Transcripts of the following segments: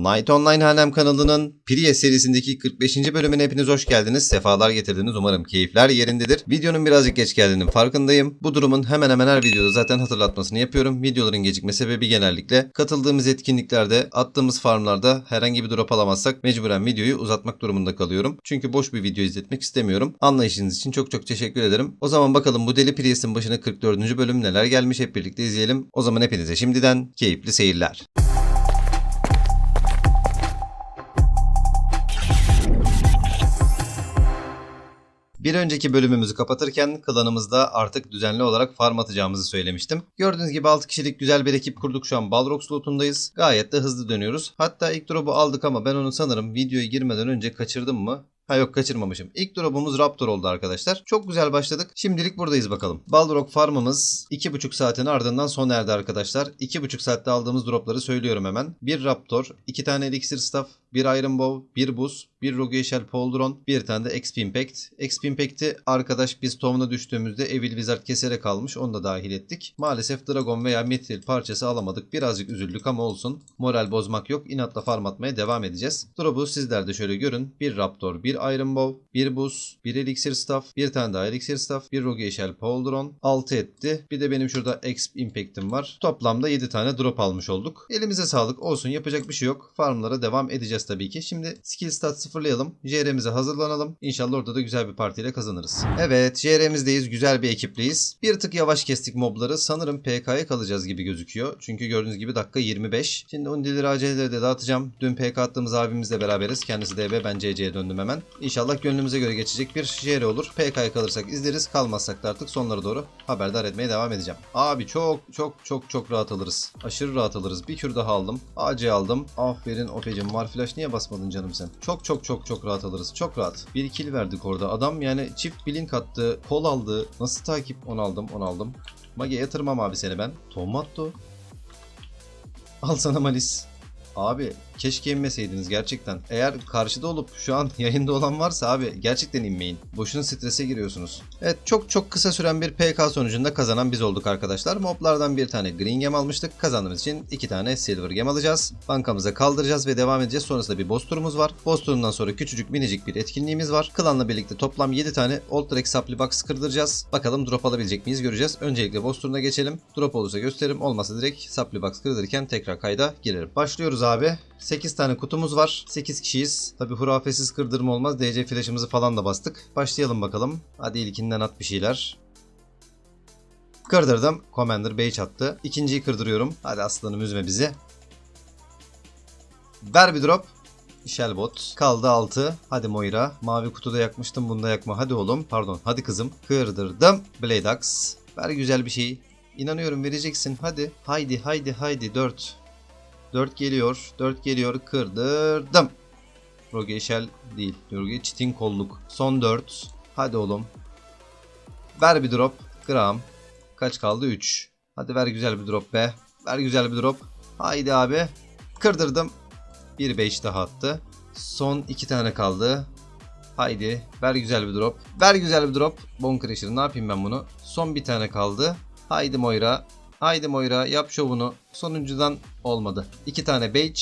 Night Online Hanem kanalının Prius serisindeki 45. bölümüne hepiniz hoş geldiniz. Sefalar getirdiniz. Umarım keyifler yerindedir. Videonun birazcık geç geldiğinin farkındayım. Bu durumun hemen hemen her videoda zaten hatırlatmasını yapıyorum. Videoların gecikme sebebi genellikle katıldığımız etkinliklerde, attığımız farmlarda herhangi bir drop alamazsak mecburen videoyu uzatmak durumunda kalıyorum. Çünkü boş bir video izletmek istemiyorum. Anlayışınız için çok çok teşekkür ederim. O zaman bakalım bu Deli Prius'in başına 44. bölüm neler gelmiş hep birlikte izleyelim. O zaman hepinize şimdiden keyifli seyirler. Bir önceki bölümümüzü kapatırken klanımızda artık düzenli olarak farm atacağımızı söylemiştim. Gördüğünüz gibi 6 kişilik güzel bir ekip kurduk şu an Balrog slotundayız. Gayet de hızlı dönüyoruz. Hatta ilk drop'u aldık ama ben onu sanırım videoya girmeden önce kaçırdım mı? Ha yok kaçırmamışım. İlk drop'umuz Raptor oldu arkadaşlar. Çok güzel başladık. Şimdilik buradayız bakalım. Balrog farmımız 2,5 saatin ardından sona erdi arkadaşlar. 2,5 saatte aldığımız dropları söylüyorum hemen. Bir Raptor, 2 tane Elixir Staff, bir Iron Bow, bir Buz, bir Rogue Shell Poldron, bir tane de XP Impact. XP Impact'i arkadaş biz Tom'una düştüğümüzde Evil Wizard keserek almış. Onu da dahil ettik. Maalesef Dragon veya Mithril parçası alamadık. Birazcık üzüldük ama olsun. Moral bozmak yok. İnatla farm atmaya devam edeceğiz. Drop'u sizler de şöyle görün. Bir Raptor, Iron Bow, bir Buz, bir Elixir Staff, bir tane daha Elixir Staff, bir Rogue Shell Poldron. 6 etti. Bir de benim şurada XP Impact'im var. Toplamda 7 tane drop almış olduk. Elimize sağlık olsun. Yapacak bir şey yok. Farmlara devam edeceğiz tabii ki. Şimdi skill stat sıfırlayalım. JR'mize hazırlanalım. İnşallah orada da güzel bir partiyle kazanırız. Evet JR'mizdeyiz. Güzel bir ekipliyiz. Bir tık yavaş kestik mobları. Sanırım PK'ya kalacağız gibi gözüküyor. Çünkü gördüğünüz gibi dakika 25. Şimdi undileri AC'leri de dağıtacağım. Dün PK attığımız abimizle beraberiz. Kendisi DB ben CC'ye döndüm hemen. İnşallah gönlümüze göre geçecek bir JR olur. PK'ya kalırsak izleriz. Kalmazsak da artık sonlara doğru haberdar etmeye devam edeceğim. Abi çok çok çok çok rahat alırız. Aşırı rahat alırız. Bir kür daha aldım. AC aldım. Aferin Ofe'cim. Var flash niye basmadın canım sen? Çok çok çok çok rahat alırız. Çok rahat. Bir kill verdik orada. Adam yani çift blink attı. Kol aldı. Nasıl takip? Onu aldım. Onu aldım. Mage yatırmam abi seni ben. Tomatto. Al sana malis. Abi keşke inmeseydiniz gerçekten. Eğer karşıda olup şu an yayında olan varsa abi gerçekten inmeyin. Boşuna strese giriyorsunuz. Evet çok çok kısa süren bir PK sonucunda kazanan biz olduk arkadaşlar. Moblardan bir tane Green Gem almıştık. Kazandığımız için iki tane Silver Gem alacağız. Bankamıza kaldıracağız ve devam edeceğiz. Sonrasında bir boss turumuz var. Boss turundan sonra küçücük minicik bir etkinliğimiz var. Klanla birlikte toplam 7 tane Old Drake Supply Box kırdıracağız. Bakalım drop alabilecek miyiz göreceğiz. Öncelikle boss turuna geçelim. Drop olursa gösteririm. Olmasa direkt Supply Box kırdırırken tekrar kayda girerim. Başlıyoruz abi. 8 tane kutumuz var. 8 kişiyiz. Tabi hurafesiz kırdırma olmaz. DC flash'ımızı falan da bastık. Başlayalım bakalım. Hadi ilkinden at bir şeyler. Kırdırdım. Commander Bey attı. İkinciyi kırdırıyorum. Hadi aslanım üzme bizi. Ver bir drop. Shellbot. Kaldı 6. Hadi Moira. Mavi kutuda yakmıştım. Bunda yakma. Hadi oğlum. Pardon. Hadi kızım. Kırdırdım. Blade Axe. Ver güzel bir şey. İnanıyorum vereceksin. Hadi. Haydi haydi haydi. 4. 4 geliyor. 4 geliyor. Kırdırdım. Rogue Shell değil. Rogue Çitin kolluk. Son 4. Hadi oğlum. Ver bir drop. Gram. Kaç kaldı? 3. Hadi ver güzel bir drop be. Ver güzel bir drop. Haydi abi. Kırdırdım. Bir 5 daha attı. Son 2 tane kaldı. Haydi. Ver güzel bir drop. Ver güzel bir drop. Bone Crusher ne yapayım ben bunu? Son bir tane kaldı. Haydi Moira. Haydi Moira yap şovunu. Sonuncudan olmadı. İki tane Beige,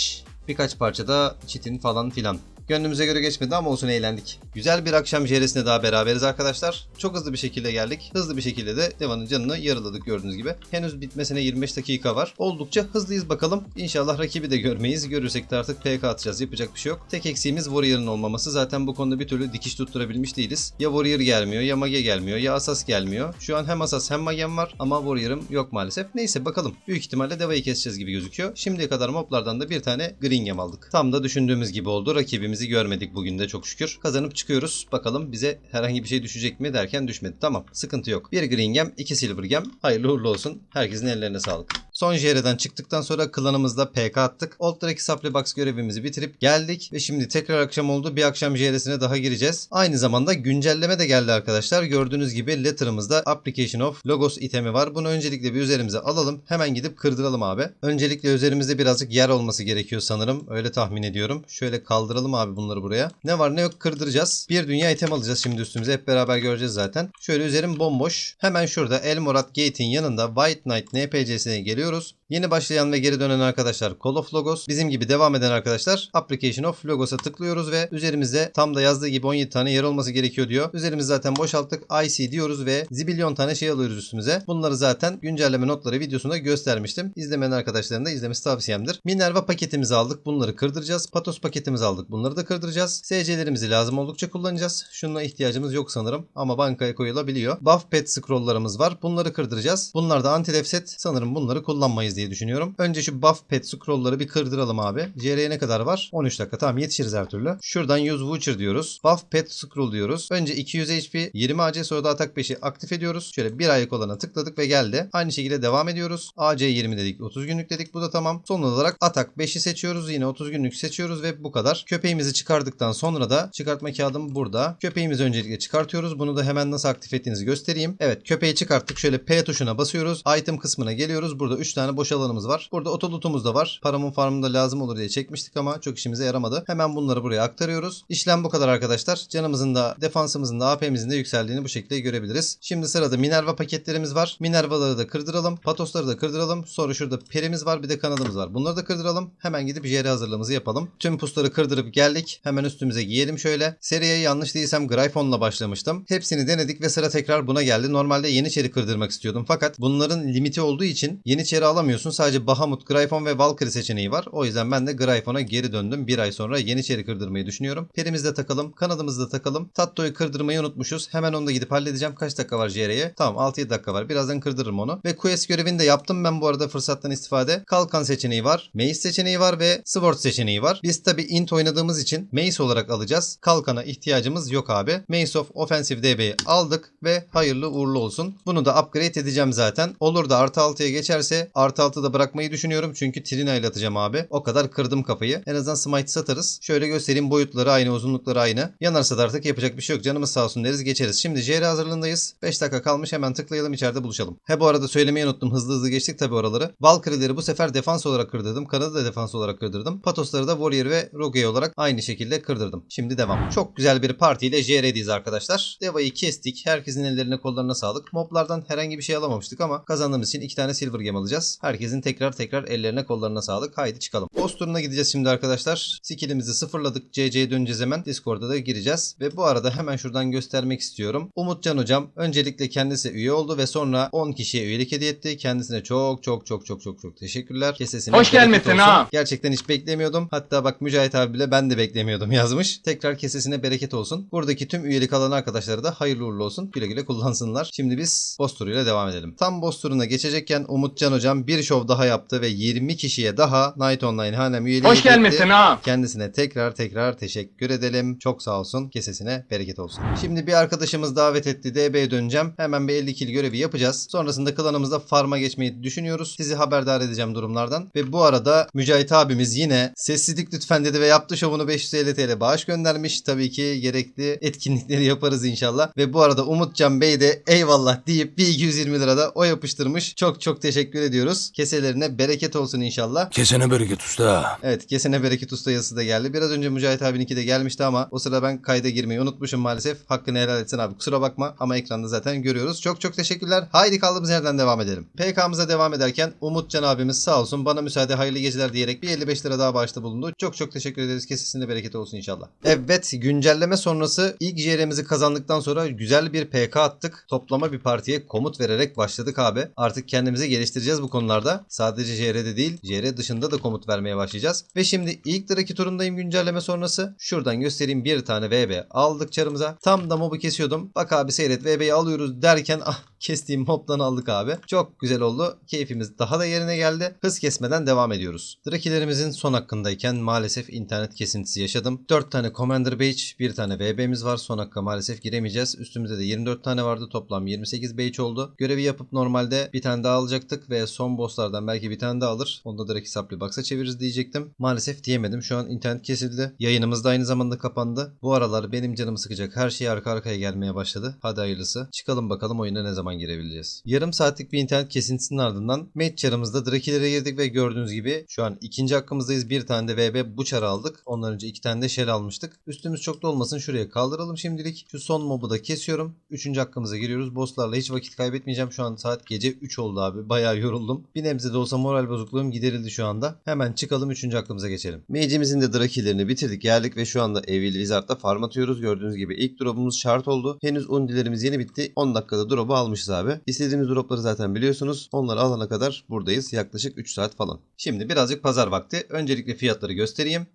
birkaç parça da Çitin falan filan. Gönlümüze göre geçmedi ama olsun eğlendik. Güzel bir akşam jeresine daha beraberiz arkadaşlar. Çok hızlı bir şekilde geldik. Hızlı bir şekilde de Deva'nın canını yarıladık gördüğünüz gibi. Henüz bitmesine 25 dakika var. Oldukça hızlıyız bakalım. İnşallah rakibi de görmeyiz. Görürsek de artık PK atacağız. Yapacak bir şey yok. Tek eksiğimiz Warrior'ın olmaması. Zaten bu konuda bir türlü dikiş tutturabilmiş değiliz. Ya Warrior gelmiyor ya Mage gelmiyor ya Asas gelmiyor. Şu an hem Asas hem Mage'm var ama Warrior'ım yok maalesef. Neyse bakalım. Büyük ihtimalle Deva'yı keseceğiz gibi gözüküyor. Şimdiye kadar moblardan da bir tane Green Gem aldık. Tam da düşündüğümüz gibi oldu. Rakibimizi görmedik bugün de çok şükür. Kazanıp çıkıyoruz. Bakalım bize herhangi bir şey düşecek mi derken düşmedi. Tamam sıkıntı yok. Bir Green Gem, iki Silver Gem. Hayırlı uğurlu olsun. Herkesin ellerine sağlık. Son JR'den çıktıktan sonra klanımızda PK attık. Old Drake Supply Box görevimizi bitirip geldik. Ve şimdi tekrar akşam oldu. Bir akşam JR'sine daha gireceğiz. Aynı zamanda güncelleme de geldi arkadaşlar. Gördüğünüz gibi letter'ımızda Application of Logos itemi var. Bunu öncelikle bir üzerimize alalım. Hemen gidip kırdıralım abi. Öncelikle üzerimizde birazcık yer olması gerekiyor sanırım. Öyle tahmin ediyorum. Şöyle kaldıralım abi bunları buraya. Ne var ne yok kırdıracağız. Bir dünya item alacağız şimdi üstümüze. Hep beraber göreceğiz zaten. Şöyle üzerim bomboş. Hemen şurada Elmorat Gate'in yanında White Knight NPC'sine geliyorum. Giriyoruz. Yeni başlayan ve geri dönen arkadaşlar Call of Logos. Bizim gibi devam eden arkadaşlar Application of Logos'a tıklıyoruz ve üzerimizde tam da yazdığı gibi 17 tane yer olması gerekiyor diyor. Üzerimizi zaten boşalttık. IC diyoruz ve zibilyon tane şey alıyoruz üstümüze. Bunları zaten güncelleme notları videosunda göstermiştim. İzlemeyen arkadaşların da izlemesi tavsiyemdir. Minerva paketimizi aldık. Bunları kırdıracağız. Patos paketimizi aldık. Bunları da kırdıracağız. SC'lerimizi lazım oldukça kullanacağız. Şuna ihtiyacımız yok sanırım ama bankaya koyulabiliyor. Buff pet scrolllarımız var. Bunları kırdıracağız. Bunlar da anti set. Sanırım bunları kullanmayız diye düşünüyorum. Önce şu buff pet scrollları bir kırdıralım abi. CR'ye ne kadar var? 13 dakika. Tamam yetişiriz her türlü. Şuradan use voucher diyoruz. Buff pet scroll diyoruz. Önce 200 HP 20 AC sonra da atak 5'i aktif ediyoruz. Şöyle bir aylık olana tıkladık ve geldi. Aynı şekilde devam ediyoruz. AC 20 dedik. 30 günlük dedik. Bu da tamam. Son olarak atak 5'i seçiyoruz. Yine 30 günlük seçiyoruz ve bu kadar. Köpeğimizi çıkardıktan sonra da çıkartma kağıdım burada. Köpeğimizi öncelikle çıkartıyoruz. Bunu da hemen nasıl aktif ettiğinizi göstereyim. Evet köpeği çıkarttık. Şöyle P tuşuna basıyoruz. Item kısmına geliyoruz. Burada 3 tane boş alanımız var. Burada otolutumuz da var. Paramın farmında lazım olur diye çekmiştik ama çok işimize yaramadı. Hemen bunları buraya aktarıyoruz. İşlem bu kadar arkadaşlar. Canımızın da defansımızın da AP'mizin de yükseldiğini bu şekilde görebiliriz. Şimdi sırada Minerva paketlerimiz var. Minervaları da kırdıralım. Patosları da kırdıralım. Sonra şurada perimiz var bir de kanadımız var. Bunları da kırdıralım. Hemen gidip JR hazırlığımızı yapalım. Tüm pusları kırdırıp geldik. Hemen üstümüze giyelim şöyle. Seriye yanlış değilsem Gryphon'la başlamıştım. Hepsini denedik ve sıra tekrar buna geldi. Normalde Yeniçeri kırdırmak istiyordum. Fakat bunların limiti olduğu için Yeniçeri alamıyorsun. Sadece Bahamut, Gryphon ve Valkyrie seçeneği var. O yüzden ben de Gryphon'a geri döndüm. Bir ay sonra Yeniçeri kırdırmayı düşünüyorum. Perimizi de takalım. Kanadımızı da takalım. Tatto'yu kırdırmayı unutmuşuz. Hemen onu da gidip halledeceğim. Kaç dakika var JR'ye? Tamam 6-7 dakika var. Birazdan kırdırırım onu. Ve quest görevini de yaptım ben bu arada fırsattan istifade. Kalkan seçeneği var. Mace seçeneği var ve Sword seçeneği var. Biz tabi int oynadığımız için Mace olarak alacağız. Kalkana ihtiyacımız yok abi. Mace of Offensive DB'yi aldık ve hayırlı uğurlu olsun. Bunu da upgrade edeceğim zaten. Olur da artı 6'ya geçerse artı 6'da bırakmayı düşünüyorum. Çünkü Trina ile atacağım abi. O kadar kırdım kafayı. En azından smite satarız. Şöyle göstereyim boyutları aynı uzunlukları aynı. Yanarsa da artık yapacak bir şey yok. Canımız sağ olsun deriz geçeriz. Şimdi JR hazırlığındayız. 5 dakika kalmış hemen tıklayalım içeride buluşalım. He bu arada söylemeyi unuttum. Hızlı hızlı geçtik tabi oraları. Valkyrie'leri bu sefer defans olarak kırdırdım. Kanadı da defans olarak kırdırdım. Patosları da Warrior ve Rogue olarak aynı şekilde kırdırdım. Şimdi devam. Çok güzel bir partiyle JR'deyiz arkadaşlar. Deva'yı kestik. Herkesin ellerine kollarına sağlık. Moblardan herhangi bir şey alamamıştık ama kazandığımız için iki tane silver gem alacağız. Herkesin tekrar tekrar ellerine kollarına sağlık. Haydi çıkalım. Boss turuna gideceğiz şimdi arkadaşlar. Skillimizi sıfırladık. CC'ye döneceğiz hemen. Discord'a da gireceğiz. Ve bu arada hemen şuradan göstermek istiyorum. Umutcan hocam öncelikle kendisi üye oldu ve sonra 10 kişiye üyelik hediye etti. Kendisine çok çok çok çok çok çok teşekkürler. Kesesine Hoş gelmesin ha. Gerçekten hiç beklemiyordum. Hatta bak Mücahit abi bile ben de beklemiyordum yazmış. Tekrar kesesine bereket olsun. Buradaki tüm üyelik alan arkadaşlara da hayırlı uğurlu olsun. Güle güle kullansınlar. Şimdi biz boss turuyla devam edelim. Tam boss turuna geçecekken Umutcan hocam bir şov daha yaptı ve 20 kişiye daha Night Online hanem üyeliği Hoş gelmesin ha. Kendisine tekrar tekrar teşekkür edelim. Çok sağ olsun. Kesesine bereket olsun. Şimdi bir arkadaşımız davet etti. DB'ye döneceğim. Hemen bir 50 kill görevi yapacağız. Sonrasında klanımızda farma geçmeyi düşünüyoruz. Sizi haberdar edeceğim durumlardan. Ve bu arada Mücahit abimiz yine sessizlik lütfen dedi ve yaptı şovunu 550 TL bağış göndermiş. Tabii ki gerekli etkinlikleri yaparız inşallah. Ve bu arada Umutcan Bey de eyvallah deyip bir 220 lira da o yapıştırmış. Çok çok teşekkür ediyoruz. Keselerine bereket olsun inşallah. Kesene bereket usta. Evet kesene bereket usta yazısı da geldi. Biraz önce Mücahit abininki de gelmişti ama o sırada ben kayda girmeyi unutmuşum maalesef. Hakkını helal etsin abi kusura bakma ama ekranda zaten görüyoruz. Çok çok teşekkürler. Haydi kaldığımız yerden devam edelim. PK'mıza devam ederken Umutcan abimiz sağ olsun bana müsaade hayırlı geceler diyerek bir 55 lira daha bağışta bulundu. Çok çok teşekkür ederiz. Kesesinde bereket olsun inşallah. Evet güncelleme sonrası ilk JR'mizi kazandıktan sonra güzel bir PK attık. Toplama bir partiye komut vererek başladık abi. Artık kendimizi geliştireceğiz bu konularda. Sadece JR'de değil JR dışında da komut vermeye başlayacağız. Ve şimdi ilk Draki turundayım güncelleme sonrası. Şuradan göstereyim bir tane VB aldık çarımıza. Tam da mobu kesiyordum. Bak abi seyret VB'yi alıyoruz derken ah kestiğim mobdan aldık abi. Çok güzel oldu. Keyfimiz daha da yerine geldi. Hız kesmeden devam ediyoruz. Drakilerimizin son hakkındayken maalesef internet kesintisi yaşadım. 4 tane Commander Badge, bir tane VB'miz var. Son hakka maalesef giremeyeceğiz. Üstümüzde de 24 tane vardı. Toplam 28 Badge oldu. Görevi yapıp normalde bir tane daha alacaktık ve son bosslardan belki bir tane daha alır. Onu da Draki Supply Box'a çeviririz diyecektim. Maalesef diyemedim. Şu an internet kesildi. Yayınımız da aynı zamanda kapandı. Bu aralar benim canımı sıkacak her şey arka arkaya gelmeye başladı. Hadi hayırlısı. Çıkalım bakalım oyuna ne zaman zaman girebileceğiz. Yarım saatlik bir internet kesintisinin ardından match çarımızda Drakilere girdik ve gördüğünüz gibi şu an ikinci hakkımızdayız. Bir tane de VB bu çarı aldık. Ondan önce iki tane de shell almıştık. Üstümüz çok da olmasın şuraya kaldıralım şimdilik. Şu son mobu da kesiyorum. Üçüncü hakkımıza giriyoruz. Bosslarla hiç vakit kaybetmeyeceğim. Şu an saat gece 3 oldu abi. Bayağı yoruldum. Bir nebze de olsa moral bozukluğum giderildi şu anda. Hemen çıkalım üçüncü hakkımıza geçelim. Mage'imizin de Drakilerini bitirdik. Geldik ve şu anda Evil Wizard'da farm atıyoruz. Gördüğünüz gibi ilk drop'umuz şart oldu. Henüz undilerimiz yeni bitti. 10 dakikada drop'u almışız abi. İstediğimiz drop'ları zaten biliyorsunuz. Onları alana kadar buradayız. Yaklaşık 3 saat falan. Şimdi birazcık pazar vakti. Öncelikle fiyatları göstereyim.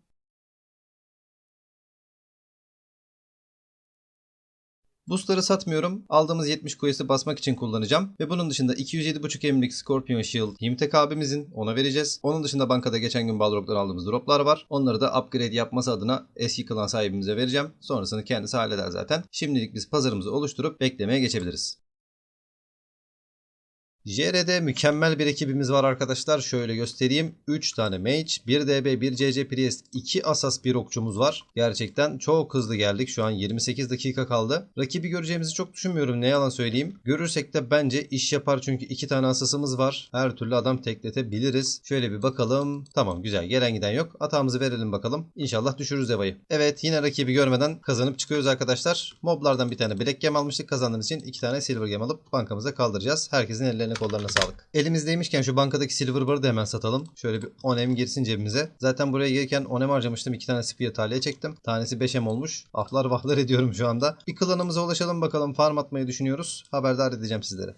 Boostları satmıyorum. Aldığımız 70 quest'i basmak için kullanacağım. Ve bunun dışında 207.5 emlik Scorpion Shield Himtek abimizin ona vereceğiz. Onun dışında bankada geçen gün Balrog'dan aldığımız droplar var. Onları da upgrade yapması adına eski klan sahibimize vereceğim. Sonrasını kendisi halleder zaten. Şimdilik biz pazarımızı oluşturup beklemeye geçebiliriz. JR'de mükemmel bir ekibimiz var arkadaşlar. Şöyle göstereyim. 3 tane mage, 1 DB, 1 CC Priest, 2 asas, 1 okçumuz var. Gerçekten çok hızlı geldik. Şu an 28 dakika kaldı. Rakibi göreceğimizi çok düşünmüyorum. Ne yalan söyleyeyim. Görürsek de bence iş yapar çünkü 2 tane asasımız var. Her türlü adam tekletebiliriz. Şöyle bir bakalım. Tamam güzel. Gelen giden yok. Atağımızı verelim bakalım. İnşallah düşürürüz Eva'yı. Evet yine rakibi görmeden kazanıp çıkıyoruz arkadaşlar. Moblardan bir tane Black Gem almıştık. Kazandığımız için 2 tane Silver Gem alıp bankamıza kaldıracağız. Herkesin ellerine kollarına sağlık. Elimizdeymişken şu bankadaki Silver Bar'ı da hemen satalım. Şöyle bir 10M girsin cebimize. Zaten buraya gelirken 10M harcamıştım. 2 tane Spear taliye çektim. Tanesi 5M olmuş. Aflar vahlar ediyorum şu anda. Bir klanımıza ulaşalım bakalım. Farm atmayı düşünüyoruz. Haberdar edeceğim sizlere.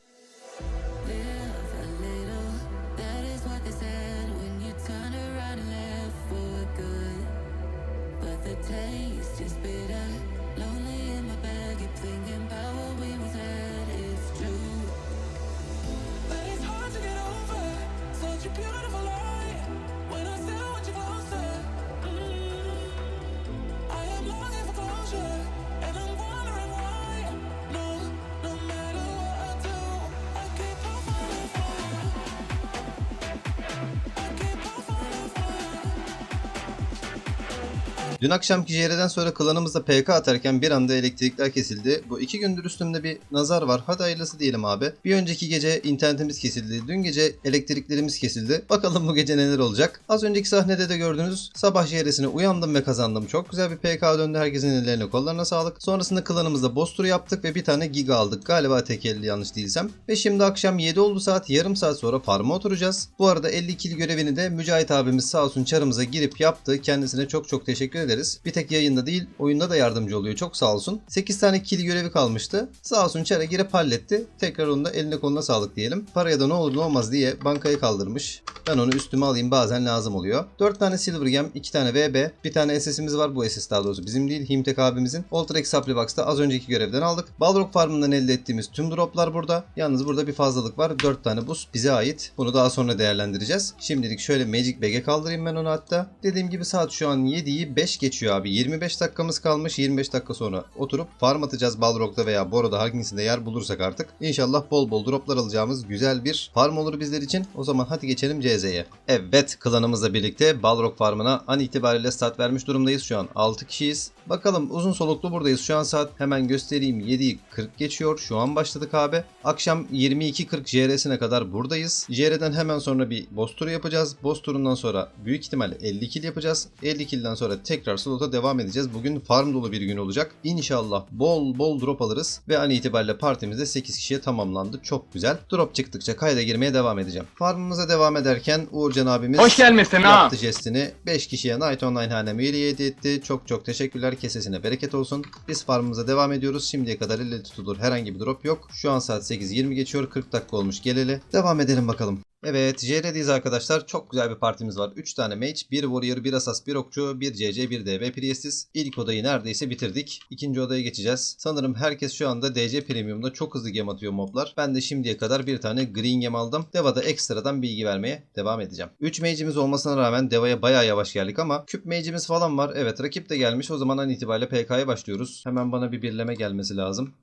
Dün akşamki JR'den sonra klanımızda PK atarken bir anda elektrikler kesildi. Bu iki gündür üstümde bir nazar var. Hadi hayırlısı diyelim abi. Bir önceki gece internetimiz kesildi. Dün gece elektriklerimiz kesildi. Bakalım bu gece neler olacak. Az önceki sahnede de gördünüz. Sabah JR'sine uyandım ve kazandım. Çok güzel bir PK döndü. Herkesin ellerine kollarına sağlık. Sonrasında klanımızda boss yaptık ve bir tane giga aldık. Galiba tek elli yanlış değilsem. Ve şimdi akşam 7 oldu saat. Yarım saat sonra farma oturacağız. Bu arada 50 kill görevini de Mücahit abimiz sağ olsun çarımıza girip yaptı. Kendisine çok çok teşekkür ederiz. Bir tek yayında değil oyunda da yardımcı oluyor. Çok sağ olsun. 8 tane kill görevi kalmıştı. Sağ olsun çara girip halletti. Tekrar onu da eline koluna sağlık diyelim. Paraya da ne olur ne olmaz diye bankaya kaldırmış. Ben onu üstüme alayım bazen lazım oluyor. 4 tane Silver Gem, 2 tane VB, bir tane SS'imiz var. Bu SS daha doğrusu bizim değil. Himtek abimizin. Ultrex Supply Box'ta az önceki görevden aldık. Balrog Farm'ından elde ettiğimiz tüm droplar burada. Yalnız burada bir fazlalık var. 4 tane buz bize ait. Bunu daha sonra değerlendireceğiz. Şimdilik şöyle Magic Bag'e kaldırayım ben onu hatta. Dediğim gibi saat şu an 7'yi 5 geçiyor abi. 25 dakikamız kalmış. 25 dakika sonra oturup farm atacağız Balrog'da veya Boro'da hangisinde yer bulursak artık. İnşallah bol bol droplar alacağımız güzel bir farm olur bizler için. O zaman hadi geçelim CZ'ye. Evet klanımızla birlikte Balrog farmına an itibariyle start vermiş durumdayız şu an. 6 kişiyiz. Bakalım uzun soluklu buradayız. Şu an saat hemen göstereyim 7'yi 40 geçiyor. Şu an başladık abi. Akşam 22.40 JR'sine kadar buradayız. JR'den hemen sonra bir boss turu yapacağız. Boss turundan sonra büyük ihtimalle 50 kill yapacağız. 50 kill'den sonra tekrar slota devam edeceğiz. Bugün farm dolu bir gün olacak. İnşallah bol bol drop alırız. Ve an itibariyle partimizde 8 kişiye tamamlandı. Çok güzel. Drop çıktıkça kayda girmeye devam edeceğim. Farmımıza devam ederken Uğurcan abimiz Hoş gelmişsin ha. yaptı jestini. 5 kişiye Night Online hanem üyeliği hediye etti. Çok çok teşekkürler. Kesesine bereket olsun. Biz farmımıza devam ediyoruz. Şimdiye kadar elle tutulur herhangi bir drop yok. Şu an saat 8.20 geçiyor. 40 dakika olmuş geleli. Devam edelim bakalım. Evet JR'deyiz arkadaşlar. Çok güzel bir partimiz var. 3 tane mage, 1 warrior, 1 asas, 1 okçu, 1 CC, 1 DB priestis. İlk odayı neredeyse bitirdik. İkinci odaya geçeceğiz. Sanırım herkes şu anda DC Premium'da çok hızlı gem atıyor moblar. Ben de şimdiye kadar bir tane green gem aldım. Deva'da ekstradan bilgi vermeye devam edeceğim. 3 mage'imiz olmasına rağmen Deva'ya bayağı yavaş geldik ama küp mage'imiz falan var. Evet rakip de gelmiş. O zaman an itibariyle PK'ya başlıyoruz. Hemen bana bir birleme gelmesi lazım.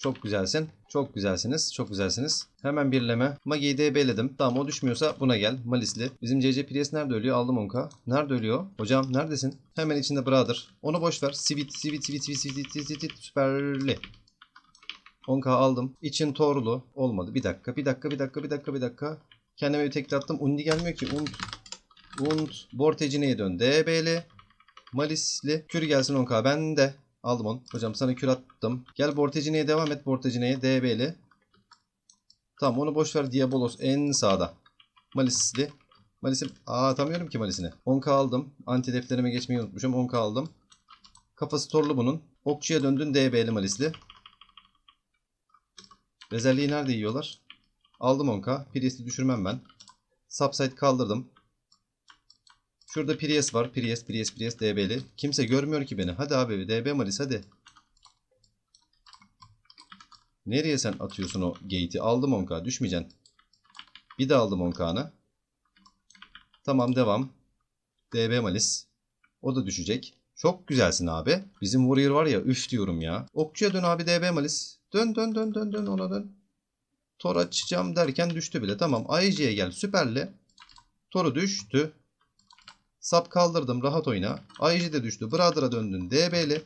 Çok güzelsin. Çok güzelsiniz. Çok güzelsiniz. Hemen birleme. Magi'yi DB'ledim. Tamam o düşmüyorsa buna gel. Malisli. Bizim CC Priest nerede ölüyor? Aldım 10k. Nerede ölüyor? Hocam neredesin? Hemen içinde Brother. Onu boş ver. Sivit, sivit, sivit, sivit, sivit, sivit, sivit, süperli. 10k aldım. İçin torlu. Olmadı. Bir dakika. Bir dakika. Bir dakika. Bir dakika. Bir dakika. Kendime bir tekrar attım. Undi gelmiyor ki. Und. Und. Bortecine'ye dön. DB'li. Malisli. Kür gelsin 10k. Ben de. Aldım onu. Hocam sana kür attım. Gel Bortecine'ye devam et. Bortecine'ye. DB'li. Tamam onu boş ver. Diabolos en sağda. Malisli. Malis'i Aa atamıyorum ki Malis'ini. 10k aldım. Anti defterime geçmeyi unutmuşum. 10k aldım. Kafası torlu bunun. Okçuya döndün DB'li Malisli. Bezelliği nerede yiyorlar? Aldım 10k. Priest'i düşürmem ben. Subside kaldırdım. Şurada Priest var. Priest, Priest, Priest DB'li. Kimse görmüyor ki beni. Hadi abi DB Malis hadi. Nereye sen atıyorsun o gate'i? Aldım 10k. Düşmeyeceksin. Bir de aldım 10k'nı. Tamam devam. DB Malis. O da düşecek. Çok güzelsin abi. Bizim Warrior var ya üf diyorum ya. Okçuya dön abi DB Malis. Dön dön dön dön dön ona dön. Tor açacağım derken düştü bile. Tamam AEG'ye gel süperli. Toru düştü. Sap kaldırdım rahat oyna. AEG de düştü. Brother'a döndün DB'li.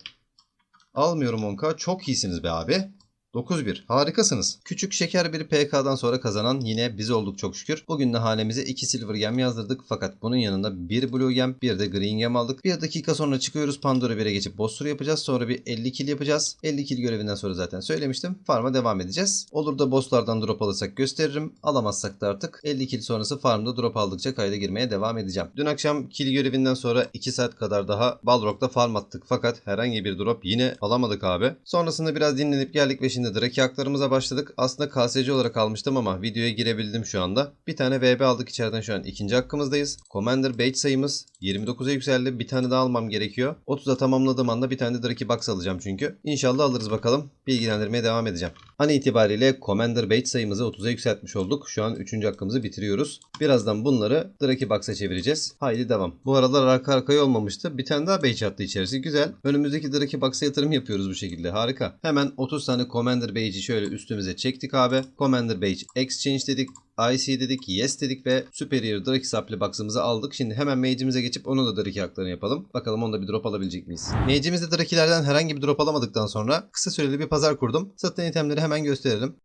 Almıyorum 10k. Çok iyisiniz be abi. 9-1. Harikasınız. Küçük şeker bir PK'dan sonra kazanan yine biz olduk çok şükür. Bugün de hanemize 2 silver gem yazdırdık. Fakat bunun yanında bir blue gem bir de green gem aldık. Bir dakika sonra çıkıyoruz. Pandora 1'e geçip boss turu yapacağız. Sonra bir 50 kill yapacağız. 50 kill görevinden sonra zaten söylemiştim. Farm'a devam edeceğiz. Olur da bosslardan drop alırsak gösteririm. Alamazsak da artık 50 kill sonrası farmda drop aldıkça kayda girmeye devam edeceğim. Dün akşam kill görevinden sonra 2 saat kadar daha Balrog'da farm attık. Fakat herhangi bir drop yine alamadık abi. Sonrasında biraz dinlenip geldik ve şimdi Draki haklarımıza başladık. Aslında KSC olarak almıştım ama videoya girebildim şu anda. Bir tane VB aldık içeriden şu an ikinci hakkımızdayız. Commander Bait sayımız 29'a yükseldi. Bir tane daha almam gerekiyor. 30'a tamamladığım anda bir tane Draki Box alacağım çünkü. İnşallah alırız bakalım. Bilgilendirmeye devam edeceğim. An itibariyle Commander Bait sayımızı 30'a yükseltmiş olduk. Şu an 3. hakkımızı bitiriyoruz. Birazdan bunları Draki Box'a çevireceğiz. Haydi devam. Bu aralar arka arkaya olmamıştı. Bir tane daha Bait attı içerisi. Güzel. Önümüzdeki Draki Box'a yatırım yapıyoruz bu şekilde. Harika. Hemen 30 tane Commander Bage'i şöyle üstümüze çektik abi. Commander Bage Exchange dedik. IC dedik, Yes dedik ve Superior Draki Supply Box'ımızı aldık. Şimdi hemen Mage'imize geçip onu da Draki haklarını yapalım. Bakalım onda bir drop alabilecek miyiz? Mage'imizde Draki'lerden herhangi bir drop alamadıktan sonra kısa süreli bir pazar kurdum. Satılan itemleri hemen gösterelim.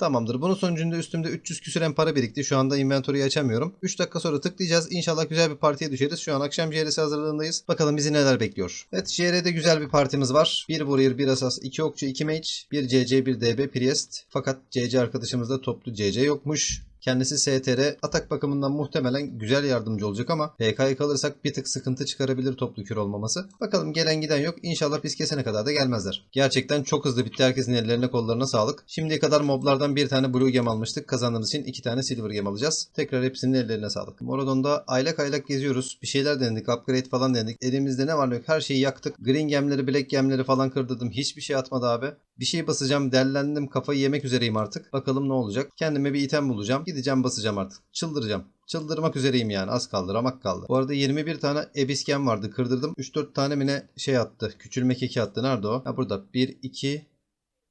Tamamdır. Bunun sonucunda üstümde 300 küsüren para birikti. Şu anda inventory'yi açamıyorum. 3 dakika sonra tıklayacağız. İnşallah güzel bir partiye düşeriz. Şu an akşam JR'si hazırlığındayız. Bakalım bizi neler bekliyor. Evet JR'de güzel bir partimiz var. 1 Warrior, 1 Asas, 2 Okçu, 2 Mage, 1 CC, 1 DB Priest. Fakat CC arkadaşımızda toplu CC yokmuş. Kendisi STR atak bakımından muhtemelen güzel yardımcı olacak ama PK'ya kalırsak bir tık sıkıntı çıkarabilir toplu kür olmaması. Bakalım gelen giden yok. İnşallah biz kesene kadar da gelmezler. Gerçekten çok hızlı bitti. Herkesin ellerine kollarına sağlık. Şimdiye kadar moblardan bir tane blue gem almıştık. Kazandığımız için iki tane silver gem alacağız. Tekrar hepsinin ellerine sağlık. Moradon'da aylak aylak geziyoruz. Bir şeyler denedik. Upgrade falan denedik. Elimizde ne var ne yok her şeyi yaktık. Green gemleri, black gemleri falan kırdırdım. Hiçbir şey atmadı abi. Bir şey basacağım. Dellendim. Kafayı yemek üzereyim artık. Bakalım ne olacak. Kendime bir item bulacağım. Gideceğim basacağım artık. Çıldıracağım. Çıldırmak üzereyim yani. Az kaldı. Ramak kaldı. Bu arada 21 tane ebisken vardı. Kırdırdım. 3-4 tane mi ne şey attı. Küçülme keki attı. Nerede o? Ha burada. 1, 2,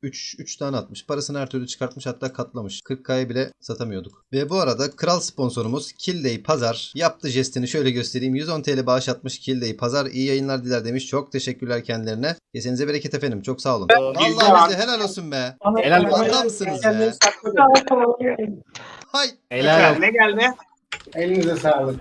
3, 3 tane atmış. Parasını her türlü çıkartmış hatta katlamış. 40k'ya bile satamıyorduk. Ve bu arada kral sponsorumuz Killday Pazar yaptı jestini şöyle göstereyim. 110 TL bağış atmış Killday Pazar. İyi yayınlar diler demiş. Çok teşekkürler kendilerine. Kesenize bereket efendim. Çok sağ olun. Vallahi bize helal olsun be. Helal olsun. Adamsınız be. Hay. Helal olsun. Ne geldi? Elinize sağlık.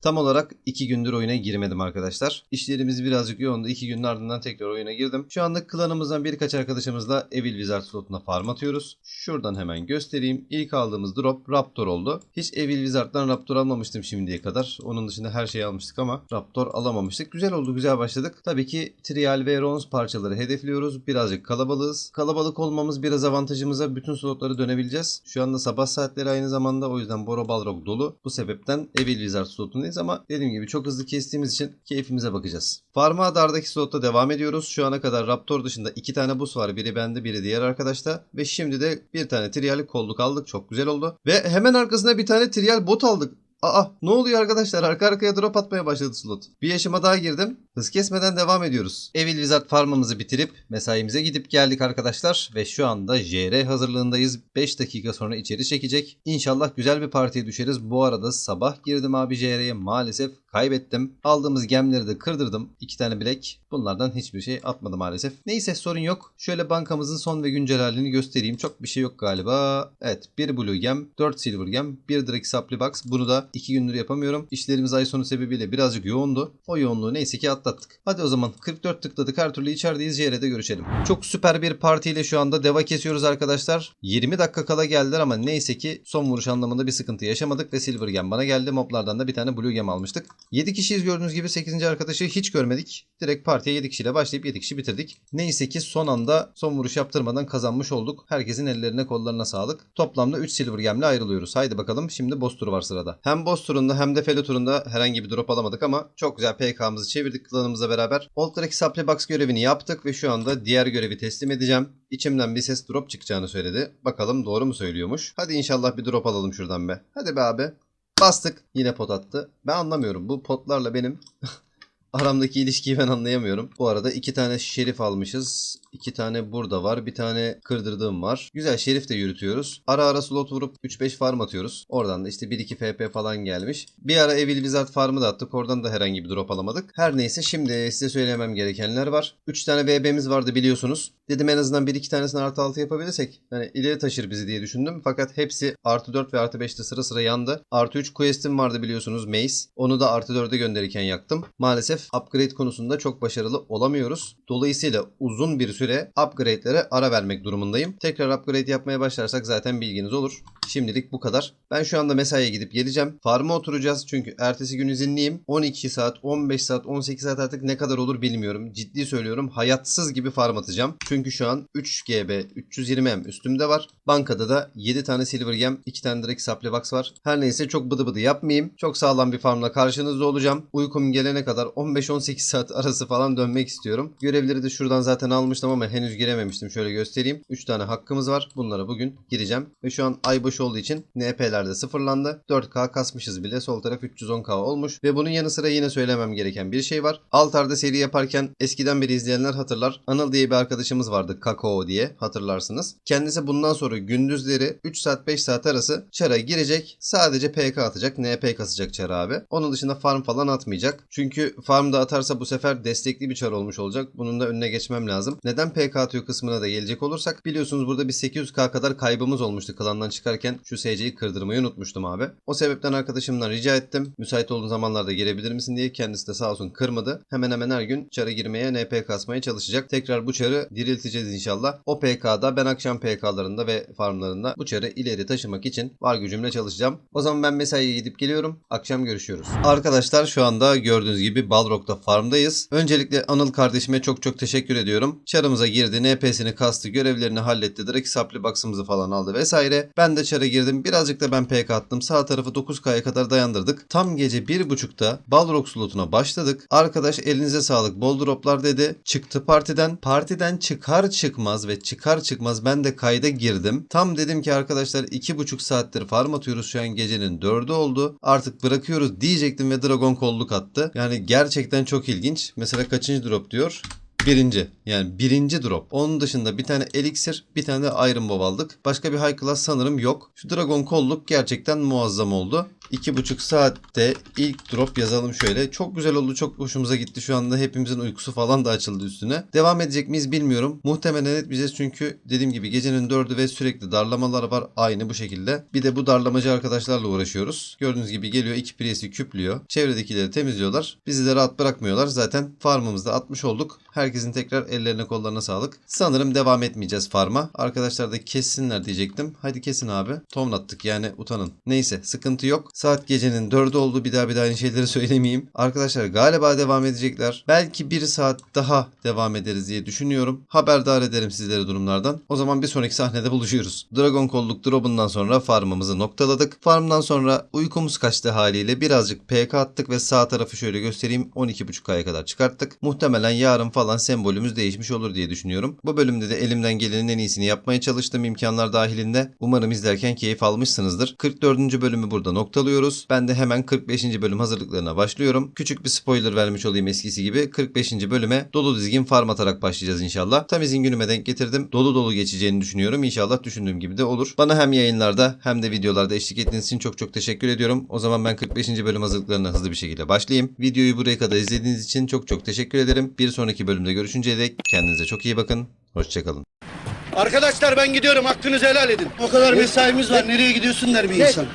Tam olarak 2 gündür oyuna girmedim arkadaşlar. İşlerimiz birazcık yoğundu. 2 günün ardından tekrar oyuna girdim. Şu anda klanımızdan birkaç arkadaşımızla Evil Wizard slotuna farm atıyoruz. Şuradan hemen göstereyim. İlk aldığımız drop Raptor oldu. Hiç Evil Wizard'dan Raptor almamıştım şimdiye kadar. Onun dışında her şeyi almıştık ama Raptor alamamıştık. Güzel oldu, güzel başladık. Tabii ki Trial ve Rons parçaları hedefliyoruz. Birazcık kalabalığız. Kalabalık olmamız biraz avantajımıza bütün slotları dönebileceğiz. Şu anda sabah saatleri aynı zamanda o yüzden Boro Balrog dolu. Bu sebepten Evil Wizard slotundayız ama dediğim gibi çok hızlı kestiğimiz için keyfimize bakacağız. Farma Dar'daki slotta devam ediyoruz. Şu ana kadar Raptor dışında iki tane bus var. Biri bende biri diğer arkadaşta. Ve şimdi de bir tane Trial kolluk aldık. Çok güzel oldu. Ve hemen arkasına bir tane Trial bot aldık. Aa ne oluyor arkadaşlar? Arka arkaya drop atmaya başladı slot. Bir yaşıma daha girdim. Hız kesmeden devam ediyoruz. Evil Wizard farmımızı bitirip mesaimize gidip geldik arkadaşlar. Ve şu anda JR hazırlığındayız. 5 dakika sonra içeri çekecek. İnşallah güzel bir partiye düşeriz. Bu arada sabah girdim abi JR'ye maalesef kaybettim. Aldığımız gemleri de kırdırdım. 2 tane bilek. Bunlardan hiçbir şey atmadı maalesef. Neyse sorun yok. Şöyle bankamızın son ve güncel halini göstereyim. Çok bir şey yok galiba. Evet 1 Blue Gem, 4 Silver Gem, 1 Drake Supply Box. Bunu da 2 gündür yapamıyorum. İşlerimiz ay sonu sebebiyle birazcık yoğundu. O yoğunluğu neyse ki atlattık. Hadi o zaman 44 tıkladık. Her türlü içerideyiz. JR'de görüşelim. Çok süper bir partiyle şu anda deva kesiyoruz arkadaşlar. 20 dakika kala geldiler ama neyse ki son vuruş anlamında bir sıkıntı yaşamadık ve Silver Gem bana geldi. Moblardan da bir tane Blue Gem almıştık. 7 kişiyiz gördüğünüz gibi 8. arkadaşı hiç görmedik. Direkt partiye 7 kişiyle başlayıp 7 kişi bitirdik. Neyse ki son anda son vuruş yaptırmadan kazanmış olduk. Herkesin ellerine kollarına sağlık. Toplamda 3 Silver Gem'le ayrılıyoruz. Haydi bakalım şimdi boss turu var sırada. Hem boss turunda hem de Felo turunda herhangi bir drop alamadık ama çok güzel PK'mızı çevirdik klanımızla beraber. Old Drake Supply Box görevini yaptık ve şu anda diğer görevi teslim edeceğim. İçimden bir ses drop çıkacağını söyledi. Bakalım doğru mu söylüyormuş. Hadi inşallah bir drop alalım şuradan be. Hadi be abi. Bastık. Yine pot attı. Ben anlamıyorum. Bu potlarla benim aramdaki ilişkiyi ben anlayamıyorum. Bu arada iki tane şerif almışız. İki tane burada var. Bir tane kırdırdığım var. Güzel şerif de yürütüyoruz. Ara ara slot vurup 3-5 farm atıyoruz. Oradan da işte 1-2 FP falan gelmiş. Bir ara Evil Wizard farmı da attık. Oradan da herhangi bir drop alamadık. Her neyse şimdi size söylemem gerekenler var. 3 tane VB'miz vardı biliyorsunuz. Dedim en azından 1-2 tanesini artı 6 yapabilirsek. Yani ileri taşır bizi diye düşündüm. Fakat hepsi artı 4 ve artı 5'te sıra sıra yandı. Artı 3 quest'im vardı biliyorsunuz Mace. Onu da artı 4'e gönderirken yaktım. Maalesef upgrade konusunda çok başarılı olamıyoruz. Dolayısıyla uzun bir süre upgrade'lere ara vermek durumundayım. Tekrar upgrade yapmaya başlarsak zaten bilginiz olur. Şimdilik bu kadar. Ben şu anda mesaiye gidip geleceğim. Farm'a oturacağız çünkü ertesi gün izinliyim. 12 saat, 15 saat, 18 saat artık ne kadar olur bilmiyorum. Ciddi söylüyorum. Hayatsız gibi farm atacağım. Çünkü şu an 3 GB 320M üstümde var. Bankada da 7 tane Silver Gem, 2 tane direkt Supply Box var. Her neyse çok bıdı bıdı yapmayayım. Çok sağlam bir farmla karşınızda olacağım. Uykum gelene kadar 15-18 saat arası falan dönmek istiyorum. Görevleri de şuradan zaten almıştım ama henüz girememiştim. Şöyle göstereyim. 3 tane hakkımız var. Bunlara bugün gireceğim. Ve şu an ay başı olduğu için NP'ler de sıfırlandı. 4K kasmışız bile. Sol taraf 310K olmuş. Ve bunun yanı sıra yine söylemem gereken bir şey var. Altar'da seri yaparken eskiden beri izleyenler hatırlar. Anıl diye bir arkadaşımız vardı. Kakao diye hatırlarsınız. Kendisi bundan sonra gündüzleri 3 saat 5 saat arası çara girecek. Sadece PK atacak. NP kasacak çara abi. Onun dışında farm falan atmayacak. Çünkü farm da atarsa bu sefer destekli bir çar olmuş olacak. Bunun da önüne geçmem lazım. Neden PK atıyor kısmına da gelecek olursak biliyorsunuz burada bir 800k kadar kaybımız olmuştu klandan çıkarken. Yaparken şu SC'yi kırdırmayı unutmuştum abi. O sebepten arkadaşımdan rica ettim. Müsait olduğun zamanlarda gelebilir misin diye. Kendisi de sağ olsun kırmadı. Hemen hemen her gün çara girmeye, NP kasmaya çalışacak. Tekrar bu çarı dirilteceğiz inşallah. O PK'da ben akşam PK'larında ve farmlarında bu çarı ileri taşımak için var gücümle çalışacağım. O zaman ben mesaiye gidip geliyorum. Akşam görüşüyoruz. Arkadaşlar şu anda gördüğünüz gibi Balrog'da farmdayız. Öncelikle Anıl kardeşime çok çok teşekkür ediyorum. Çarımıza girdi, NP'sini kastı, görevlerini halletti. Direkt supply box'ımızı falan aldı vesaire. Ben de çara girdim. Birazcık da ben PK attım. Sağ tarafı 9K'ya kadar dayandırdık. Tam gece 1.30'da Balrog slotuna başladık. Arkadaş elinize sağlık bol droplar dedi. Çıktı partiden. Partiden çıkar çıkmaz ve çıkar çıkmaz ben de kayda girdim. Tam dedim ki arkadaşlar 2.5 saattir farm atıyoruz şu an gecenin 4'ü oldu. Artık bırakıyoruz diyecektim ve Dragon kolluk attı. Yani gerçekten çok ilginç. Mesela kaçıncı drop diyor? Birinci. Yani birinci drop. Onun dışında bir tane elixir, bir tane de iron bow aldık. Başka bir high class sanırım yok. Şu dragon kolluk gerçekten muazzam oldu. İki buçuk saatte ilk drop yazalım şöyle. Çok güzel oldu. Çok hoşumuza gitti. Şu anda hepimizin uykusu falan da açıldı üstüne. Devam edecek miyiz bilmiyorum. Muhtemelen etmeyeceğiz çünkü dediğim gibi gecenin dördü ve sürekli darlamalar var. Aynı bu şekilde. Bir de bu darlamacı arkadaşlarla uğraşıyoruz. Gördüğünüz gibi geliyor iki priyesi küplüyor. Çevredekileri temizliyorlar. Bizi de rahat bırakmıyorlar. Zaten farmımızda atmış olduk. Herkesin tekrar ellerine kollarına sağlık. Sanırım devam etmeyeceğiz farma. Arkadaşlar da kessinler diyecektim. Hadi kesin abi. Tomlattık yani utanın. Neyse sıkıntı yok. Saat gecenin 4'ü oldu. Bir daha bir daha aynı şeyleri söylemeyeyim. Arkadaşlar galiba devam edecekler. Belki bir saat daha devam ederiz diye düşünüyorum. Haberdar ederim sizleri durumlardan. O zaman bir sonraki sahnede buluşuyoruz. Dragon kolluk drop'undan sonra farmımızı noktaladık. Farmdan sonra uykumuz kaçtı haliyle birazcık PK attık ve sağ tarafı şöyle göstereyim. 12.5K'ya kadar çıkarttık. Muhtemelen yarın falan sembolümüz değişmiş olur diye düşünüyorum. Bu bölümde de elimden gelenin en iyisini yapmaya çalıştım imkanlar dahilinde. Umarım izlerken keyif almışsınızdır. 44. bölümü burada noktalıyoruz. Ben de hemen 45. bölüm hazırlıklarına başlıyorum. Küçük bir spoiler vermiş olayım eskisi gibi. 45. bölüme dolu dizgin farm atarak başlayacağız inşallah. Tam izin günüme denk getirdim. Dolu dolu geçeceğini düşünüyorum. İnşallah düşündüğüm gibi de olur. Bana hem yayınlarda hem de videolarda eşlik ettiğiniz için çok çok teşekkür ediyorum. O zaman ben 45. bölüm hazırlıklarına hızlı bir şekilde başlayayım. Videoyu buraya kadar izlediğiniz için çok çok teşekkür ederim. Bir sonraki bölümde görüşünceye dek kendinize çok iyi bakın. Hoşçakalın. Arkadaşlar ben gidiyorum hakkınızı helal edin. O kadar mesaimiz var nereye gidiyorsun der bir insan.